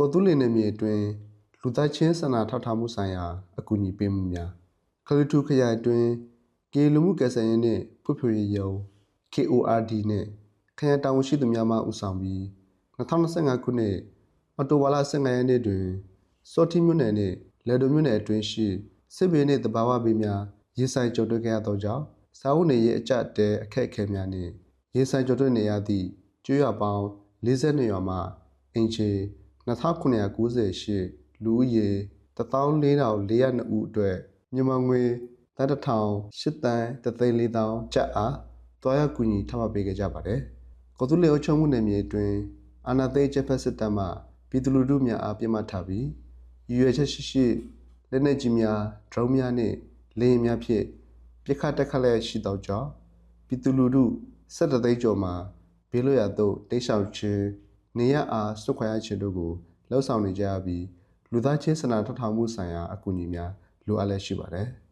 ကော်တူးလင်းနယ်မြေအတွင်းလူသားချင်းစာနာထောက်ထားမှုဆိုင်ရာအကူအညီပေးမှုများခရစ်တူခရိုင်အတွင်းကေလူမှုကယ်ဆယ်ရေးနှင့်ဖွံ့ဖြိုးရေးယုံ KORD နှင့်ခရိုင်တာဝန်ရှိသူများမှဦးဆောင်ပြီး2025ခုနှစ်အော်တိုဝါလာ15ရက်နေ့တွင်စောတိမြို့နယ်နှင့်လေဒိုမြို့နယ်အတွင်းရှိစစ်ဘေးနှင့်တဘာဝဘေးများရေဆိုင်ကြုံတွေ့ခဲ့ရသောကြောင့်စာဝတ်နေရေးအကြအတဲအခက်အခဲများနှင့်ရေဆိုင်ကြုံတွေ့နေရသည့်ကျွေးရပေါင်း42ရွာမှအင်ချေ 2998လူဦးရေ14402ဦးအတွက်မြန်မာငွေတန်းတစ်ထောင်8တန်း34000ကျပ်အားတွားရောက်ကူညီထောက်ပံ့ပေးခဲ့ကြပါတယ်။ကော်တူလေအုပ်ချုပ်မှုနယ်မြေအတွင်းအာဏာသိမ်းချက်ဖက်စစ်တပ်မှပြည်သူလူထုများအားပြစ်မှတ်ထားပြီးရည်ရွယ်ချက်ရှိရှိလက်နက်ကြီးများဒရုန်းများနှင့်လေယာဉ်များဖြင့်ပြစ်ခတ်တက်ခတ်လျက်ရှိသောကြောင့်ပြည်သူလူထု17သိန်းကျော်မှာဘေးလွတ်ရာသို့တိတ်ဆောင်ခြင်း နေရအားစွတ်ခွာရခြင်းတို့ကိုလှုပ်ဆောင်နေကြရပြီးလူသားချင်းစနာထောက်ထောင်မှုဆိုင်ရာအကူအညီများလိုအပ်လျက်ရှိပါတယ်။